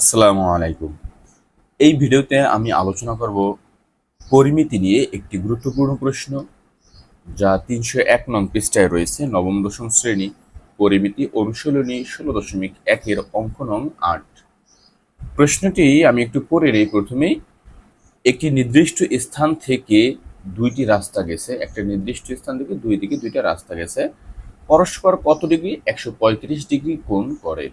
আসসালামু আলাইকুম। এই ভিডিওতে আমি আলোচনা করব পরিমিতি নিয়ে একটি গুরুত্বপূর্ণ প্রশ্ন, যা তিনশো এক নং পৃষ্ঠায় রয়েছে, নবম দশম শ্রেণি, পরিমিতি অনুশীলনী ষোলো দশমিক একের অঙ্ক নং আট। প্রশ্নটি আমি একটু পড়ে নেই প্রথমেই। একটি নির্দিষ্ট স্থান থেকে দুইটি রাস্তা গেছে, একটা নির্দিষ্ট স্থান থেকে দুই দিকে দুইটা রাস্তা গেছে। পরস্পর কত ডিগ্রি? একশো পঁয়ত্রিশ ডিগ্রি কোণ করে।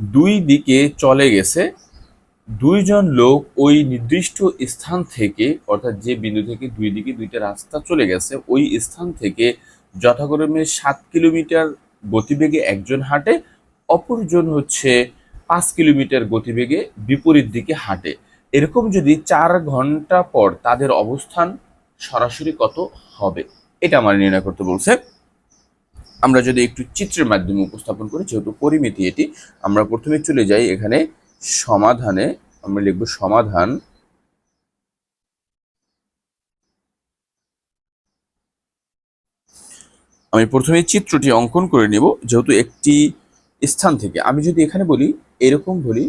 দুই দিকে চলে গেছে। দুইজন লোক ওই নির্দিষ্ট স্থান থেকে, অর্থাৎ যে বিন্দু থেকে দুই দিকে দুইটা রাস্তা চলে গেছে, ওই স্থান থেকে যথাক্রমে সাত কিলোমিটার গতিবেগে একজন হাঁটে, অপরজন হচ্ছে পাঁচ কিলোমিটার গতিবেগে বিপরীত দিকে হাঁটে। এরকম যদি চার ঘণ্টা পর তাদের অবস্থান সরাসরি কত হবে, এটা আমার নির্ণয় করতে বলছে। আমরা যদি একটু চিত্রের মাধ্যমে উপস্থাপন করি, যেহেতু পরিমিতি এটি, আমরা প্রথমে চলে যাই এখানে সমাধানে, আমরা লিখব সমাধান আমি প্রথমে চিত্রটি অঙ্কন করে নেব, যেহেতু একটি স্থান থেকে। আমি যদি এখানে বলি, এরকম বলি,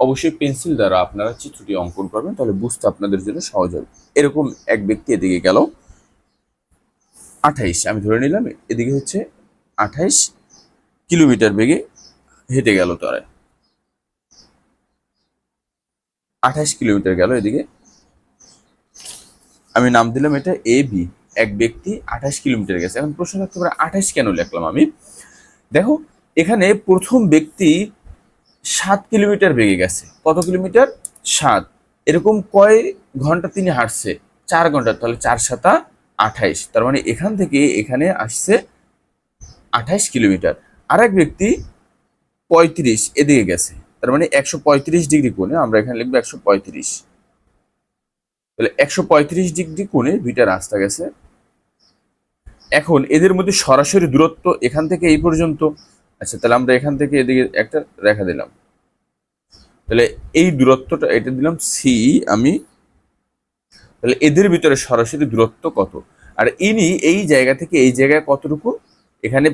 অবশ্যই পেন্সিল দ্বারা আপনারা চিত্রটি অঙ্কন করবেন, তাহলে বুঝতে আপনাদের জন্য সহজ হবে। এরকম এক ব্যক্তি এদিকে গেল। আঠাইশ, আমি ধরে নিলাম, এদিকে হচ্ছে আঠাইশ কিলোমিটার বেগে হেঁটে গেল তারা। আঠাইশ কিলোমিটার গেল এদিকে। আমি নাম দিলাম এটা এ বি, এক ব্যক্তি আঠাশ কিলোমিটার গেছে। এখন প্রশ্ন থাকতে পারে আঠাশ কেন লিখলাম আমি? দেখো, এখানে প্রথম ব্যক্তি সাত কিলোমিটার বেগে গেছে। কত কিলোমিটার? সাত। এরকম কয় ঘণ্টা তিনি হাঁটছে? চার ঘণ্টা, তাহলে চার সাতা আঠাইশ। তার মানে এখান থেকে এখানে আসছে আঠাইশ কিলোমিটার। আর এক ব্যক্তি পঁয়ত্রিশ এদিকে গেছে। তার মানে একশো পঁয়ত্রিশ ডিগ্রি কোণে, আমরা এখানে লিখব একশো পঁয়ত্রিশ। তাহলে একশো পঁয়ত্রিশ ডিগ্রি কোণে দুইটা রাস্তা গেছে। এখন এদের মধ্যে সরাসরি দূরত্ব এখান থেকে এই পর্যন্ত। আচ্ছা তাহলে আমরা এখান থেকে এদিকে একটা রেখা দিলাম। তাহলে এই দূরত্বটা এটা দিলাম সি, আমি তাহলে এদের ভিতরে সরাসরি দূরত্ব কত? আর ইনি এই জায়গা থেকে এই জায়গায় কতটুকু? এখানে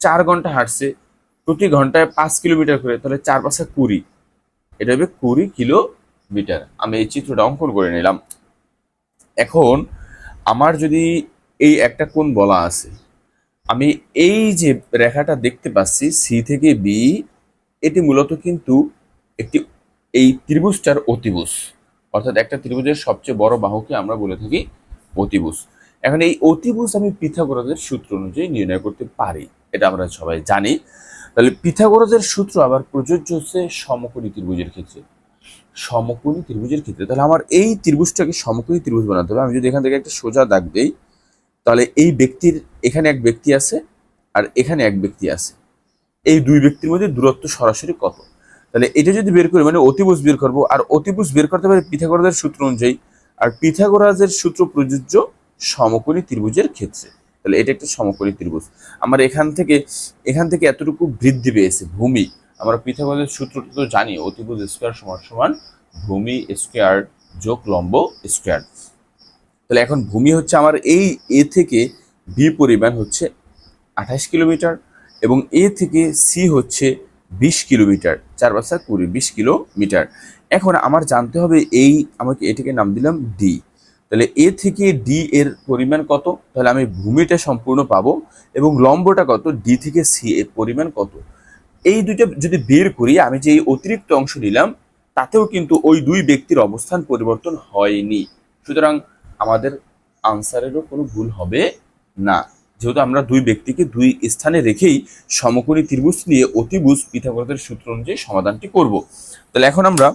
চার ঘণ্টা হাঁটছে, প্রতি ঘন্টায় পাঁচ কিলোমিটার করে তাহলে চার পাঁচে কুড়ি। এটা হবে কুড়ি কিলোমিটার। আমি এই চিত্রটা অঙ্কন করে নিলাম। এখন আমার যদি এই একটা কোণ বলা আছে, আমি এই যে রেখাটা দেখতে পাচ্ছি, সি থেকে বি, এটি মূলত কিন্তু একটি এই ত্রিভুজটার অতিভুজ। অর্থাৎ একটা ত্রিভুজের সবচেয়ে বড় বাহুকে আমরা বলে থাকি অতিভুজ। এখন এই অতিভুজ আমি পিথাগোরাসের সূত্র অনুযায়ী নির্ণয় করতে পারি, এটা আমরা সবাই জানি। তাহলে পিথাগোরাসের সূত্র আবার প্রযোজ্য হচ্ছে সমকোণী ত্রিভুজের ক্ষেত্রে। সমকোণী ত্রিভুজের ক্ষেত্রে, তাহলে আমার এই ত্রিভুজটাকে সমকোণী ত্রিভুজ বানাতে হবে। আমি যদি এখান থেকে একটা সোজা দাগ দেই, তাহলে এই ব্যক্তির এখানে এক ব্যক্তি আছে আর এখানে এক ব্যক্তি আছে। এই দুই ব্যক্তির মধ্যে দূরত্ব সরাসরি কত? তাহলে এটা যদি বের করি মানে অতিভুজ বের করব। আর অতিভুজ বের করতে পারে পিথাগোরাসের সূত্র অনুযায়ী। আর পিথাগোরাসের সূত্র প্রযোজ্য সমকোণী ত্রিভুজের ক্ষেত্রে। তাহলে এটা একটা সমকোণী ত্রিভুজ। আমার এখান থেকে এখান থেকে এতটুকু বৃদ্ধি পেয়েছে ভূমি। আমরা পিথাগোরাসের সূত্রটা তো জানি, অতিভুজ স্কোয়ার সমান সমান ভূমি স্কোয়ার যোগ লম্ব স্কোয়ার তাহলে এখন ভূমি হচ্ছে আমার এই এ থেকে বি পরিমাণ হচ্ছে আঠাশ কিলোমিটার এবং এ থেকে সি হচ্ছে বিশ কিলোমিটার, চার বাসা কুড়ি, বিশ কিলোমিটার। এখন আমার জানতে হবে এই, আমাকে এটাকে নাম দিলাম ডি। তাহলে এ থেকে ডি এর পরিমাণ কত? তাহলে আমি ভূমিটা সম্পূর্ণ পাবো এবং লম্বটা কত? ডি থেকে সি এর পরিমাণ কত? এই দুইটা যদি বের করি, আমি যে এই অতিরিক্ত অংশ নিলাম, তাতেও কিন্তু ওই দুই ব্যক্তির অবস্থান পরিবর্তন হয়নি। সুতরাং আমাদের আনসারেরও কোনো ভুল হবে না। যেহেতু আমরা দুই ব্যক্তিকে দুই স্থানে রেখেই সমকোণী ত্রিভুজ নিয়ে অতিভুজ পিথাগোরাসের সূত্র অনুযায়ী সমাধানটি করব। তাহলে এখন আমরা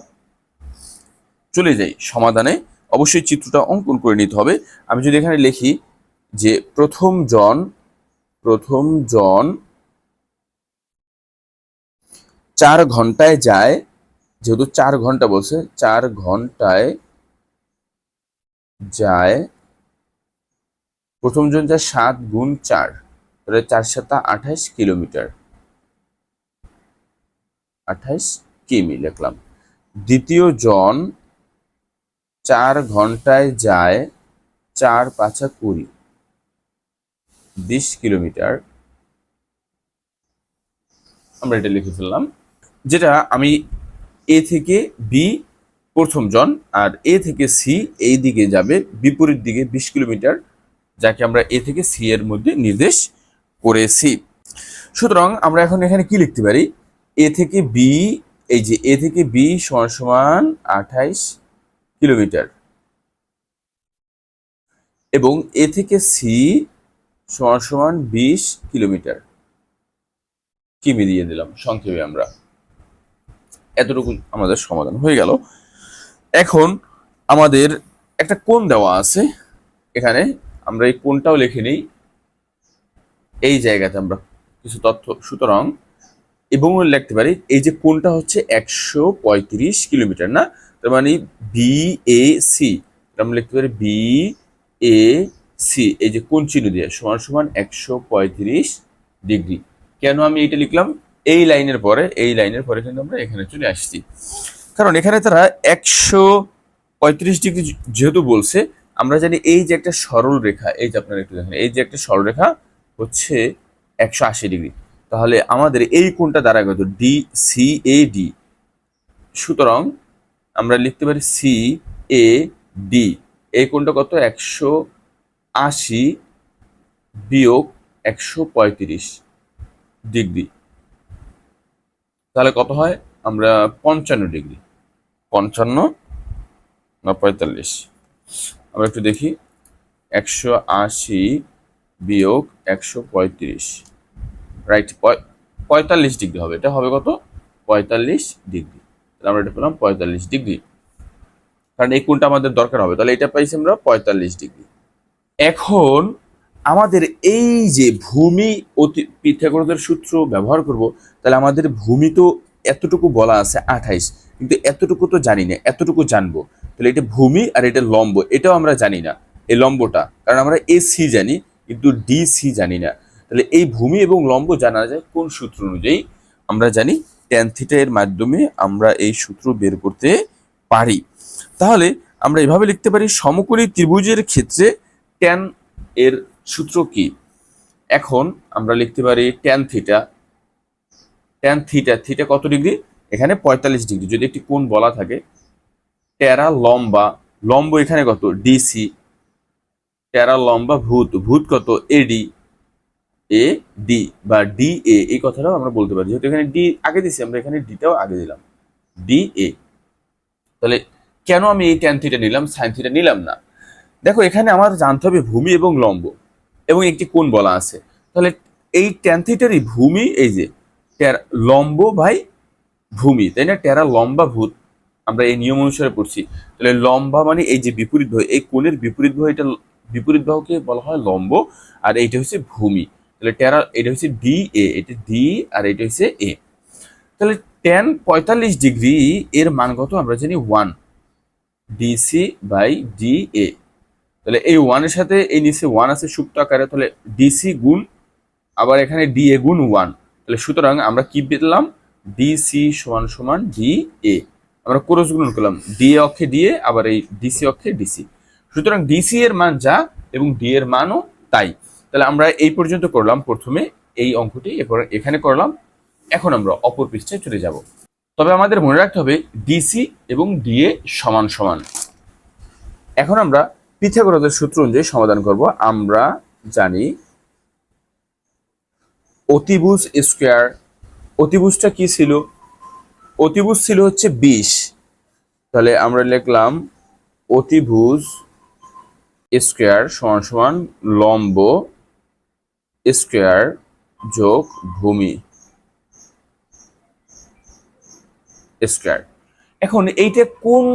চলে যাই সমাধানে। অবশ্যই চিত্রটা অঙ্কন করে নিতে হবে। আমি যদি এখানে লিখি যে প্রথম জন প্রথম জন চার ঘন্টায় যায়, যেহেতু চার ঘণ্টা বলছে, চার ঘন্টায় যায় প্রথম জন যায় সাত গুণ চার, তাহলে চার সাতা আঠাইশ কিলোমিটার। আঠাইশ কিমি লিখলাম। দ্বিতীয় জন চার ঘন্টায় যায় চার পাঁচা কুড়ি, বিশ কিলোমিটার। আমরা এটা লিখে ফেললাম, যেটা আমি এ থেকে বি প্রথম জন, আর এ থেকে সি, এই দিকে যাবে, বিপরীত দিকে বিশ কিলোমিটার। যাকে আমরা এ থেকে সি এর মধ্যে নির্দেশ করেছি। সুতরাং আমরা এখন এখানে কি লিখতে পারি? এ থেকে বি, এই যে এ থেকে বি সমান সমান আঠাইশ কিলোমিটার। এবং এ থেকে সি সমান সমান বিশ কিলোমিটার। কি মিলিয়ে দিলাম? সংক্ষেপে আমরা। এতটুকু আমাদের সমাধান হয়ে গেল। এখন আমাদের একটা কোণ দেওয়া আছে। এখানে আমরা এই কোনটাও লিখে নিই। এই জায়গাতে আমরা কিছু তথ্য, সুতরাং এবং লিখতে পারি, এই যে কোনটা হচ্ছে একশো পঁয়ত্রিশ কিলোমিটার, না? তার মানে বি এ সি আমরা লিখতে পারি বি এ সি এই যে কোন চিহ্ন দিয়ে, সমান সমান একশো পঁয়ত্রিশ ডিগ্রি। কেন আমি এটা লিখলাম? এই লাইনের পরে, এই লাইনের পরে কিন্তু আমরা এখানে চলে আসছি। কারণ এখানে তারা একশো পঁয়ত্রিশ ডিগ্রি যেহেতু বলছে আমরা জানি এই যে একটা সরল রেখা, এই যে আপনারা একটু দেখেন, এই যে একটা সরল রেখা হচ্ছে একশো আশি ডিগ্রি। তাহলে আমাদের এই কোণটা দ্বারা কত ডি সি এ ডি সুতরাং আমরা লিখতে পারি সি এ ডি এই কোণটা কত? একশো আশি বিয়োগ একশো পঁয়ত্রিশ ডিগ্রি। তাহলে কত হয়? আমরা পঞ্চান্ন ডিগ্রি। পঞ্চান্ন না পঁয়তাল্লিশ? আমরা একটু দেখি। একশো আশি বিয়োগ একশো পঁয়ত্রিশ। রাইট পঁয়তাল্লিশ ডিগ্রি হবে। এটা হবে কত? পঁয়তাল্লিশ ডিগ্রি। তাহলে আমরা এটা পেলাম পঁয়তাল্লিশ ডিগ্রি। কারণ এই কোণটা আমাদের দরকার হবে। তাহলে এটা পাইছি আমরা পঁয়তাল্লিশ ডিগ্রি। এখন আমাদের এই যে ভূমি অতি পিথাগোরাসের সূত্র ব্যবহার করব, তাহলে আমাদের ভূমি তো এতটুকু বলা আছে আঠাইশ। কিন্তু এতটুকু তো জানি না। এতটুকু জানব। তাহলে এটা ভূমি আর এটা লম্ব, এটাও আমরা জানি না, এই লম্বটা। কারণ আমরা এ সি জানি, কিন্তু ডি সি জানি না। তাহলে এই ভূমি এবং লম্ব জানা যায় কোন সূত্র অনুযায়ী? আমরা জানি ট্যান থিটা এর মাধ্যমে আমরা এই সূত্র বের করতে পারি। তাহলে আমরা এভাবে লিখতে পারি, সমকোণী ত্রিভুজের ক্ষেত্রে ট্যান এর সূত্র কি? এখন আমরা লিখতে পারি tan theta tan theta theta কত ডিগ্রি? এখানে পঁয়তাল্লিশ ডিগ্রি। যদি একটি কোণ বলা থাকে টেরা লম্বা লম্ব এখানে কত? ডিসি। টেরা লম্বা ভূত। ভূত কত? এডি। এ, ডি বা ডি, এ, এই কথাটাও আমরা বলতে পারি। যেহেতু এখানে ডি আগে দিছি, আমরা এখানে ডিটাও আগে দিলাম। D, A. তাহলে কেন আমি এই ট্যান থিটা নিলাম? সাইন নিলাম না। দেখো, এখানে আমার জানতে হবে ভূমি এবং লম্ব এবং একটি কোণ বলা আছে। তাহলে এই ট্যান থিটারই ভূমি, এই যে লম্ব ভাই ভূমি, তাই না? টেরা লম্বা ভূত। আমরা এই নিয়ম অনুসারে পড়ছি। তাহলে লম্বা মানে এই যে বিপরীত বাহু, এই কোণের বিপরীত বাহু, এটা বিপরীত বাহুকে বলা হয় লম্ব, আর এইটা হচ্ছে ভূমি। তাহলে টেরা এটা হচ্ছে ডি এ এটা ডি আর এটা হচ্ছে এ তাহলে টেন পঁয়তাল্লিশ ডিগ্রি, এর মান কত আমরা জানি one DC by D A তাহলে এই ওয়ানের সাথে এই নিচে ওয়ান আছে সুপ্ত আকারে, তাহলে ডিসি গুণ, আবার এখানে ডি এ গুণ ওয়ান তাহলে সুতরাং আমরা কি পেলাম? ডিসি সমান সমান ডি এ আমরা ক্রস গুণন করলাম ডি অক্ষে ডিএ আবার এই ডিসি অক্ষে ডিসি সুতরাং ডিসি এর মান যা এবং ডি এর মানও তাই। তাহলে আমরা এই পর্যন্ত করলাম প্রথমে, এই অঙ্কটি, এরপর এখানে করলাম। এখন আমরা অপর পৃষ্ঠায় চলে যাব। তবে আমাদের মনে রাখতে হবে ডিসি এবং ডিএ সমান সমান। এখন আমরা পিথাগোরাসের সূত্র অনুযায়ী সমাধান করব। আমরা জানি অতিভুজ স্কোয়ার, অতিভুজটা কি ছিল? অতিভুজ ছিল হচ্ছে বিশ তাহলে আমরা লিখলাম অতিভুজ স্কোয়ার সমান সমান লম্ব স্কোয়ার যোগ ভূমি স্কোয়ার। এখন এইটা কোন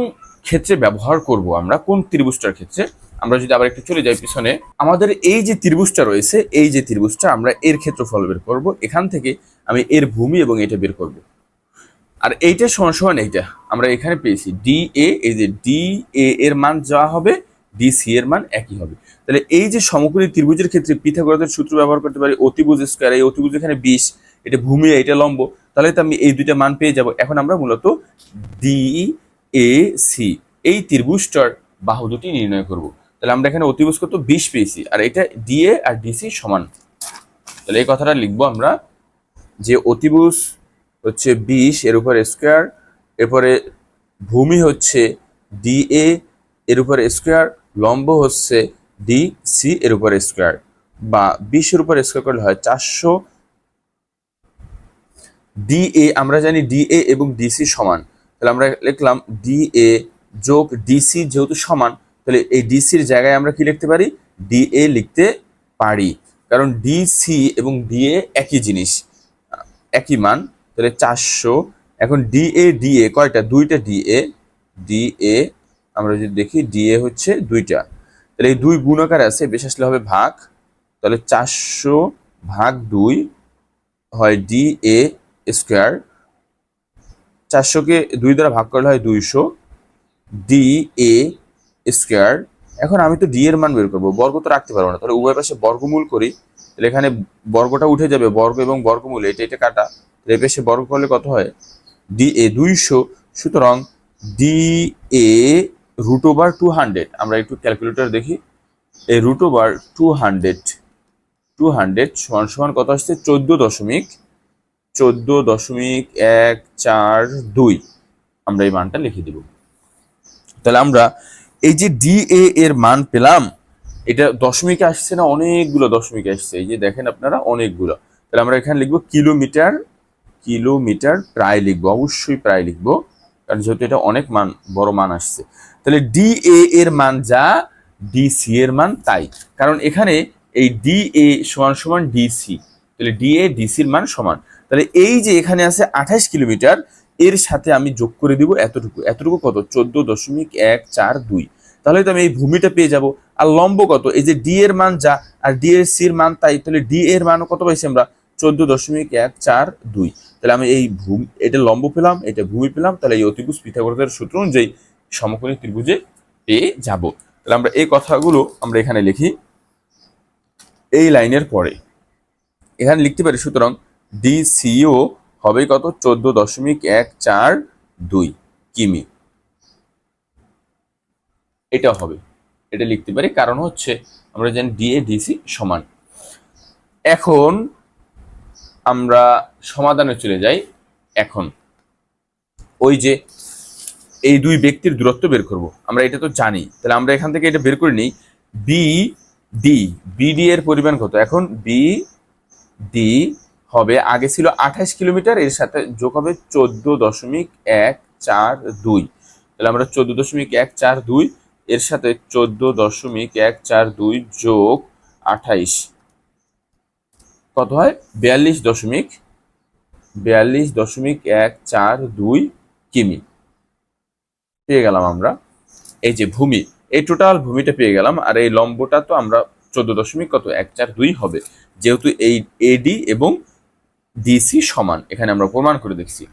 ক্ষেত্রে ব্যবহার করব আমরা? কোন ত্রিভুজটার ক্ষেত্রে? আমরা যদি আবার একটু চলে যাই পিছনে। আমাদের এই যে ত্রিভুজটা রয়েছে, এই যে ত্রিভুজটা আমরা এর ক্ষেত্রফল বের করব। এখান থেকে আমি এর ভূমি এবং এটা বের করব। আর এইটা সমান এইটা। আমরা এখানে পেয়েছি ডি এ এই যে ডি এ এর মান যা হবে ডি সি এর মান একই হবে। তাহলে এই যে সমকোণী ত্রিভুজের ক্ষেত্রে পিথাগোরাসের সূত্র ব্যবহার করতে পারি অতিভুজ স্কোয়ার এই অতিভুজ এখানে বিশ, এটা ভূমি, এটা লম্ব। তাহলে তো আমি এই দুইটা মান পেয়ে যাব। এখন আমরা মূলত ডি এ সি এই ত্রিভুজটার বাহু দুটি নির্ণয় করব। তাহলে আমরা এখানে অতিভুজ কত? বিশ পেয়েছি। আর এটা ডিএ আর ডিসি সমান। তাহলে এই কথাটা লিখব আমরা যে অতিভুজ হচ্ছে বিশ, এর উপরে স্কোয়ার এরপরে ভূমি হচ্ছে ডি এ এর উপরে স্কোয়ার লম্ব হচ্ছে ডি সি এর উপরে স্কোয়ার বা বিশের উপরে স্কোয়ার করলে হয় চারশো। ডি এ আমরা জানি ডি এ এবং ডিসি সমান। তাহলে আমরা লিখলাম ডি এ যোগ ডিসি যেহেতু সমান, তাহলে এই ডিসির জায়গায় আমরা কি লিখতে পারি? ডি এ লিখতে পারি। কারণ ডিসি এবং ডিএ একই জিনিস, একই মান। তাহলে চারশো। এখন ডিএ ডিএ কয়টা? দুইটা ডিএ ডিএ আমরা যদি দেখি ডিএ হচ্ছে দুইটা। তাহলে এই দুই গুণাকার আছে, বেশ আসলে হবে ভাগ। তাহলে চারশো ভাগ দুই হয় ডি এ স্কোয়ার চারশোকে দুই দ্বারা ভাগ করলে হয় দুইশো। ডি এ স্কোয়ার এখন আমি তো ডি এর মান বের করব, বর্গ তো রাখতে পারব না। তাহলে উভয় পাশে বর্গমূল করি, তাহলে এখানে বর্গটা উঠে যাবে, বর্গ এবং বর্গমূল, এটা এটা কাটা। তাহলে এ পাশে বর্গ করলে কত হয়? ডি এ দুইশো, সুতরাং D A root over two hundred আমরা একটু ক্যালকুলেটর দেখি। এই root over two hundred two hundred সমান সমান কত আসছে? চোদ্দ দশমিক চোদ্দ দশমিক এক চার দুই। আমরা এই মানটা লিখে দিব। তাহলে আমরা এই যে ডি এ এর মান পেলাম, এটা দশমিকে আসছে না? অনেকগুলো দশমিকে আসছে। এই যে দেখেন আপনারা, অনেকগুলো। তাহলে আমরা এখানে লিখব কিলোমিটার কিলোমিটার প্রায় লিখব, অবশ্যই প্রায় লিখব, কারণ যেহেতু এটা অনেক মান, বড় মান আসছে। তাহলে ডি এর মান যা, ডি সি এর মান তাই। কারণ এখানে এই ডি এ সমান সমান ডিসি তাহলে ডি এ ডিসির মান সমান। তাহলে এই যে এখানে আছে আঠাশ কিলোমিটার, এর সাথে আমি যোগ করে দিব এতটুকু। এতটুকু কত? চোদ্দ দশমিক এক চার দুই। তাহলে তো আমি এই ভূমিটা পেয়ে যাব। আর লম্ব কত? এই যে ডি এর মান যা, আর ডি এর সির মান তাই। তাহলে ডি এর মানও কত পাইছি আমরা? চোদ্দ দশমিক এক চার দুই। তাহলে আমি এই ভূমি, এটা লম্ব পেলাম, এটা ভূমি পেলাম, তাহলে এই অতিভুজ পিথাগোরাসের সূত্র অনুযায়ী সমকোণী ত্রিভুজে পেয়ে যাব। তাহলে আমরা এই কথাগুলো আমরা এখানে লিখি। এই লাইনের পরে, এখানে লিখতে পারি, সুতরাং ডিসিও হবে কত? চোদ্দ দশমিক এক চার দুই কিমি। এটা হবে, এটা লিখতে পারি, কারণ হচ্ছে আমরা জানি ডিএ ডিসি সমান। এখন আমরা সমাধানে চলে যাই এখন। ওই যে এই দুই ব্যক্তির দূরত্ব বের করব। আমরা এটা তো জানি। তাহলে আমরা এখান থেকে এটা বের করে নিই। বি ডি বিডি এর পরিমাণ কত? এখন বি ডি হবে, আগে ছিল আঠাশ কিলোমিটার, এর সাথে যোগ হবে চোদ্দ দশমিক এক চার দুই। তাহলে আমরা চোদ্দ দশমিক এক চার দুই, এর সাথে চোদ্দ দশমিক এক চার দুই যোগ আঠাইশ। কত হয়? বিয়াল্লিশ দশমিক বিয়াল্লিশ দশমিক এক চার দুই কিমি। পেয়ে গেলাম আমরা। এই যে ভূমি, এই টোটাল ভূমিটা পেয়ে গেলাম। আর এই লম্বটা তো আমরা চোদ্দ দশমিক কত? এক চার দুই হবে। যেহেতু এই এডি এবং ডিসি সমান, এখানে আমরা প্রমাণ করে দেখছি।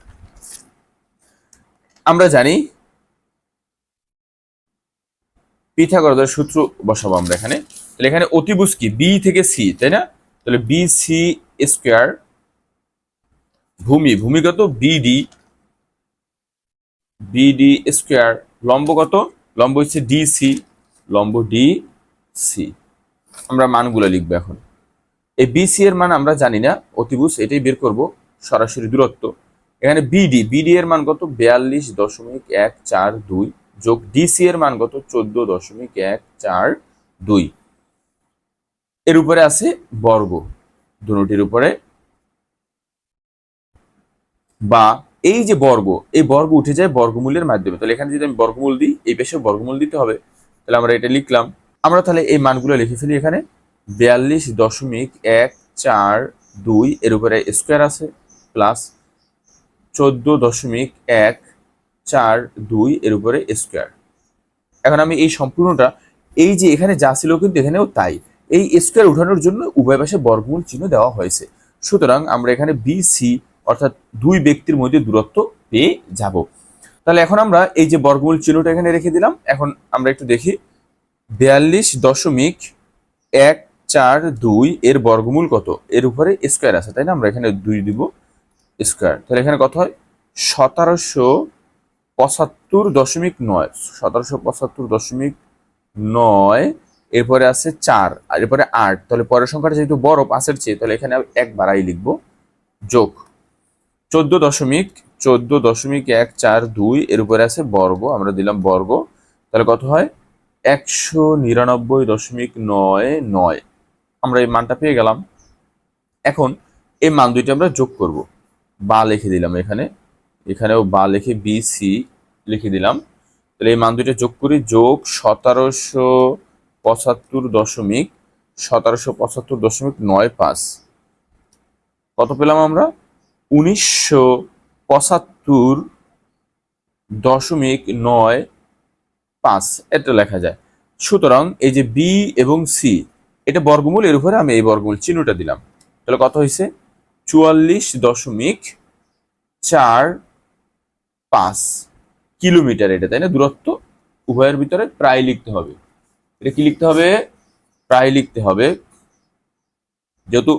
আমরা জানি পিথাগোরাসের সূত্র বসাবো আমরা এখানে। তাহলে এখানে অতিভুজ কি? বি থেকে সি তাই না? তাহলে বি সি স্কোয়ার ভূমি, ভূমিগত বিডি বিডি স্কোয়ার লম্ব কত লম্ব হচ্ছে ডিসি লম্ব ডি সি আমরা মানগুলো লিখব এখন। এই বিসি এর মান আমরা জানি না, অতিভুজ এটাই বের করব, সরাসরি দূরত্ব। এখানে বিডি বিডি এর মান কত? বিয়াল্লিশ দশমিক এক চার দুই যোগ ডিসি এর মান কত? চোদ্দ দশমিক এক চার দুই। এর উপরে আছে বর্গ। দুটির উপরে বা এই যে বর্গ, এই বর্গ উঠে যায় বর্গমূলের মাধ্যমে। তাহলে এখানে যদি আমি বর্গমূল দিই, এই পেশে বর্গমূল দিতে হবে। তাহলে আমরা এটা লিখলাম। আমরা তাহলে এই মানগুলো লিখে ফেলি এখানে। বিয়াল্লিশ দশমিক এক চার দুই এর উপরে স্কোয়ার আছে, প্লাস চোদ্দ দশমিক এক চার দুই এর উপরে স্কোয়ার। এখন আমি এই সম্পূর্ণটা, এই যে এখানে যা ছিল কিন্তু এখানেও তাই। এই স্কোয়ার উঠানোর জন্য উভয় পাশে বর্গমূল চিহ্ন দেওয়া হয়েছে। সুতরাং আমরা এখানে বিসি অর্থাৎ দুই ব্যক্তির মধ্যে দূরত্ব পেয়ে যাব। তাহলে এখন আমরা এই যে বর্গমূল চিহ্নটা এখানে রেখে দিলাম, এখন আমরা একটু দেখি। বিয়াল্লিশ দশমিক এক চার দুই এর বর্গমূল কত? এর উপরে স্কোয়ার আছে, তাই না? আমরা এখানে দুই দিব স্কোয়ার তাহলে এখানে কত হয়? সতেরোশো পঁচাত্তর দশমিক নয়। সতেরোশো পঁচাত্তর দশমিক নয় এরপরে আছে চার, আর এরপরে আট। তাহলে পরের সংখ্যাটা যেহেতু বড়, পাঁচের চেয়ে, তাহলে এখানে এক বাড়াই লিখব যোগ। চোদ্দ দশমিক চোদ্দ দশমিক এক চার দুই, এর উপরে আছে বর্গ, আমরা দিলাম বর্গ। তাহলে কত হয়? একশো নিরানব্বই দশমিক নয় নয়। আমরা এই মানটা পেয়ে গেলাম। এখন এই মান দুইটা আমরা যোগ করব। বা লিখে দিলাম এখানে। এখানেও বা লিখে বি সি লিখে দিলাম। তাহলে এই মান দুইটা যোগ করি, যোগ সতেরোশো পঁচাত্তর দশমিক, সতেরোশো পঁচাত্তর দশমিক নয় পাঁচ। কত পেলাম আমরা? উনিশশো পঁচাত্তর দশমিক নয় পাঁচ। এটা লেখা যায়। সুতরাং এই যে বি এবং সি এটা বর্গমূল, এর উপরে আমি এই বর্গমূল চিহ্নটা দিলাম। তাহলে কত হয়েছে? চুয়াল্লিশ দশমিক চার পাঁচ কিলোমিটার এটা, তাই না? দূরত্ব উভয়ের ভিতরে প্রায় লিখতে হবে। এটা কি লিখতে হবে? প্রায় লিখতে হবে। যেহেতু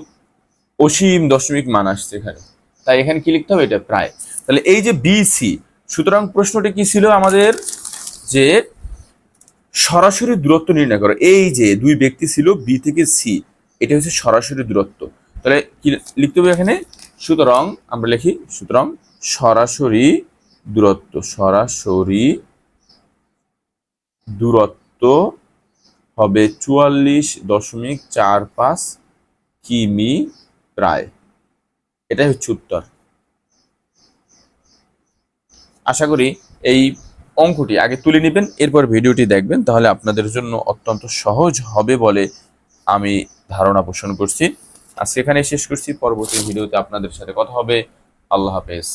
অসীম দশমিক মান আসছে এখানে। তাই এখানে কি লিখতে হবে? এটা প্রায়। তাহলে এই যে বিসি সুতরাং প্রশ্নটি কি ছিল আমাদের? যে সরাসরি দূরত্ব নির্ণয় করো। এই যে দুই ব্যক্তি ছিল বি থেকে সি এটা হচ্ছে সরাসরি দূরত্ব। তাহলে কি লিখতে হবে এখানে? সুতরাং আমরা লিখি, সুতরাং সরাসরি দূরত্ব সরাসরি দূরত্ব হবে চুয়াল্লিশ দশমিক চার পাঁচ কিমি প্রায়। এটাই হচ্ছে উত্তর। আশা করি এই অঙ্কটি আগে তুলে নেবেন, এরপর ভিডিওটি দেখবেন, তাহলে আপনাদের জন্য অত্যন্ত সহজ হবে বলে আমি ধারণা পোষণ করছি। আজকে এখানে শেষ করছি, পরবর্তী ভিডিওতে আপনাদের সাথে কথা হবে। আল্লাহ হাফেজ।